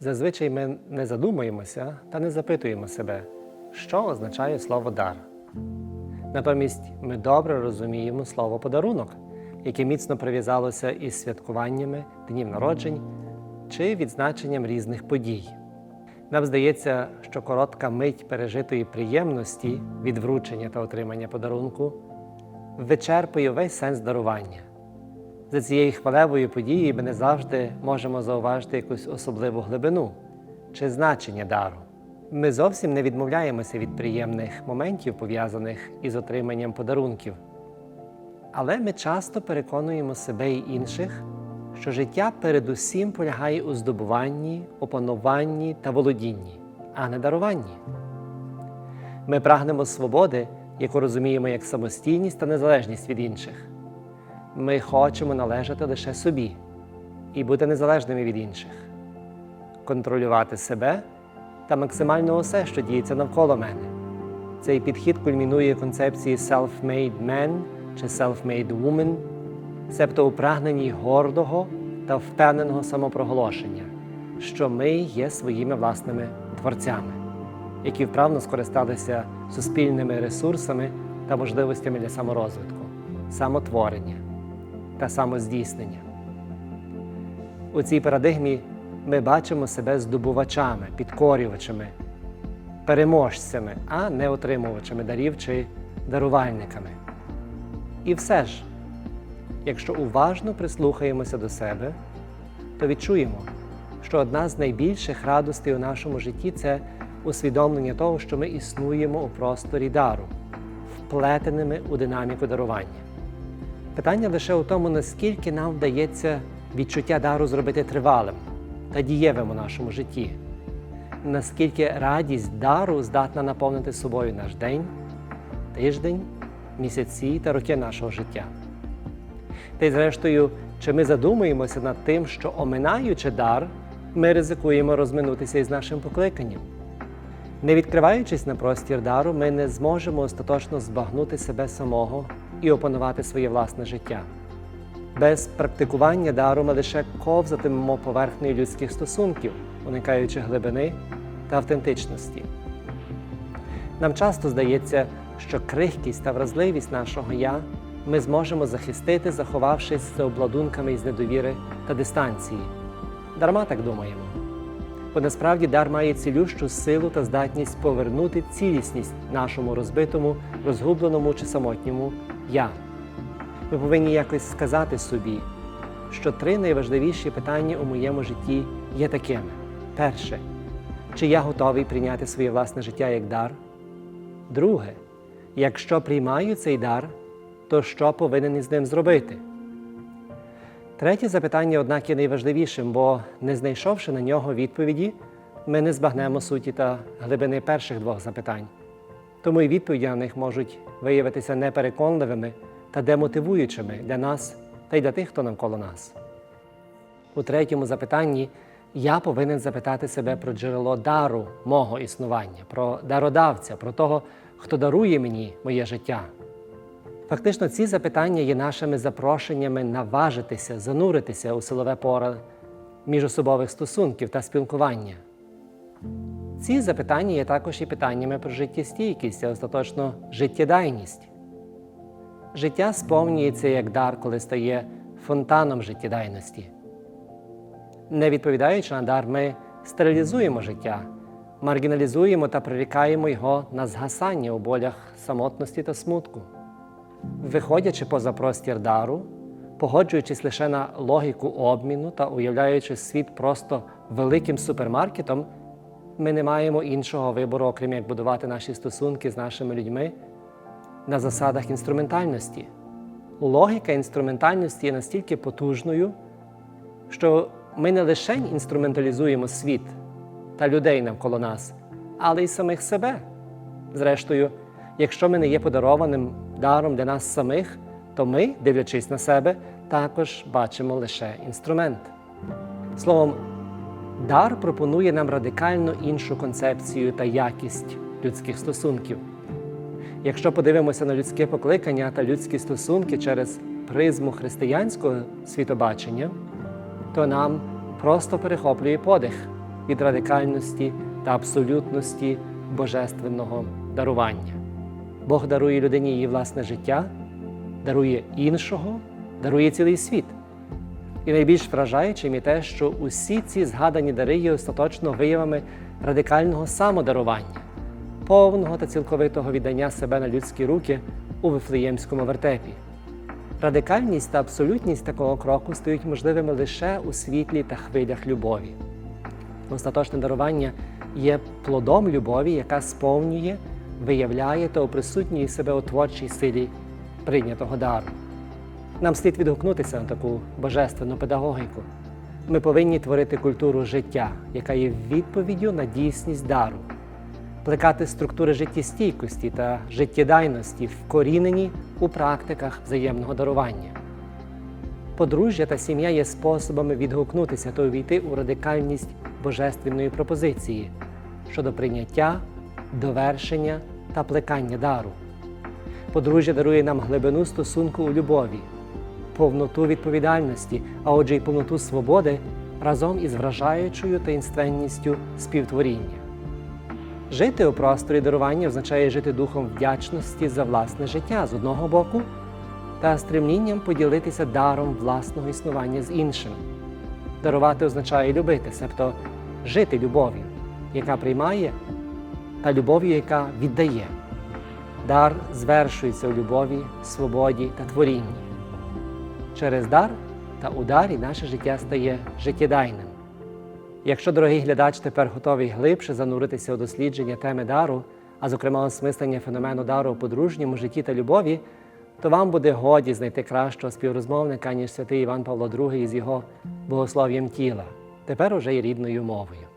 Зазвичай ми не задумуємося та не запитуємо себе, що означає слово дар. Натомість ми добре розуміємо слово подарунок, яке міцно прив'язалося із святкуваннями днів народжень чи відзначенням різних подій. Нам здається, що коротка мить пережитої приємності від вручення та отримання подарунку вичерпує весь сенс дарування. За цією хвалевою подією ми не завжди можемо зауважити якусь особливу глибину чи значення дару. Ми зовсім не відмовляємося від приємних моментів, пов'язаних із отриманням подарунків. Але ми часто переконуємо себе і інших, що життя передусім полягає у здобуванні, опануванні та володінні, а не даруванні. Ми прагнемо свободи, яку розуміємо як самостійність та незалежність від інших. Ми хочемо належати лише собі і бути незалежними від інших, контролювати себе та максимально усе, що діється навколо мене. Цей підхід кульмінує концепції self-made man чи self-made woman, себто у прагненні гордого та впевненого самопроголошення, що ми є своїми власними творцями, які вправно скористалися суспільними ресурсами та можливостями для саморозвитку, самотворення та самоздійснення. У цій парадигмі ми бачимо себе здобувачами, підкорювачами, переможцями, а не отримувачами дарів чи дарувальниками. І все ж, якщо уважно прислухаємося до себе, то відчуємо, що одна з найбільших радостей у нашому житті це усвідомлення того, що ми існуємо у просторі дару, вплетеними у динаміку дарування. Питання лише у тому, наскільки нам вдається відчуття дару зробити тривалим та дієвим у нашому житті, наскільки радість дару здатна наповнити собою наш день, тиждень, місяці та роки нашого життя. Та й зрештою, чи ми задумуємося над тим, що оминаючи дар, ми ризикуємо розминутися із нашим покликанням. Не відкриваючись на простір дару, ми не зможемо остаточно збагнути себе самого і опанувати своє власне життя. Без практикування дару ми лише ковзатимемо поверхнею людських стосунків, уникаючи глибини та автентичності. Нам часто здається, що крихкість та вразливість нашого я ми зможемо захистити, заховавшись за обладунками із недовіри та дистанції. Дарма так думаємо. Бо насправді дар має цілющу силу та здатність повернути цілісність нашому розбитому, розгубленому чи самотньому я. Ми повинні якось сказати собі, що три найважливіші питання у моєму житті є такими: перше, чи я готовий прийняти своє власне життя як дар? Друге, якщо приймаю цей дар, то що повинен із ним зробити? Третє запитання, однак, є найважливішим, бо, не знайшовши на нього відповіді, ми не збагнемо суті та глибини перших двох запитань. Тому і відповіді на них можуть виявитися непереконливими та демотивуючими для нас та й для тих, хто навколо нас. У третьому запитанні я повинен запитати себе про джерело дару мого існування, про дародавця, про того, хто дарує мені моє життя. Фактично, ці запитання є нашими запрошеннями наважитися, зануритися у силове поле міжособових стосунків та спілкування. Ці запитання є також і питаннями про життєстійкість, а остаточно життєдайність. Життя сповнюється як дар, коли стає фонтаном життєдайності. Не відповідаючи на дар, ми стерилізуємо життя, маргіналізуємо та прирікаємо його на згасання у болях самотності та смутку. Виходячи поза простір дару, погоджуючись лише на логіку обміну та уявляючи світ просто великим супермаркетом, ми не маємо іншого вибору, окрім як будувати наші стосунки з нашими людьми на засадах інструментальності. Логіка інструментальності є настільки потужною, що ми не лише інструменталізуємо світ та людей навколо нас, але й самих себе. Зрештою, якщо ми не є подарованим даром для нас самих, то ми, дивлячись на себе, також бачимо лише інструмент. Словом, дар пропонує нам радикально іншу концепцію та якість людських стосунків. Якщо подивимося на людське покликання та людські стосунки через призму християнського світобачення, то нам просто перехоплює подих. від радикальності та абсолютності божественного дарування. Бог дарує людині її власне життя, дарує іншого, дарує цілий світ. І найбільш вражаючим є те, що усі ці згадані дари є остаточно виявами радикального самодарування, повного та цілковитого віддання себе на людські руки у Вифлеємському вертепі. Радикальність та абсолютність такого кроку стають можливими лише у світлі та хвилях любові. Остаточне дарування є плодом любові, яка сповнює, виявляє та оприсутнює себе у творчій силі прийнятого дару. Нам слід відгукнутися на таку божественну педагогіку. Ми повинні творити культуру життя, яка є відповіддю на дійсність дару, плекати структури життєстійкості та життєдайності, вкорінені у практиках взаємного дарування. Подружжя та сім'я є способами відгукнутися та увійти у радикальність божественної пропозиції щодо прийняття, довершення та плекання дару. Подружжя дарує нам глибину стосунку у любові, повноту відповідальності, а отже, й повноту свободи разом із вражаючою таїнственністю співтворіння. Жити у просторі дарування означає жити духом вдячності за власне життя з одного боку та стремлінням поділитися даром власного існування з іншим. Дарувати означає любити, себто жити любов'ю, яка приймає, та любов'ю, яка віддає. Дар звершується у любові, свободі та творінні. Через дар та у дарі наше життя стає життєдайним. Якщо, дорогий глядач, тепер готовий глибше зануритися у дослідження теми дару, а зокрема осмислення феномену дару у подружньому житті та любові, то вам буде годі знайти кращого співрозмовника, ніж святий Іван Павло II із його богослов'ям тіла, тепер уже й рідною мовою.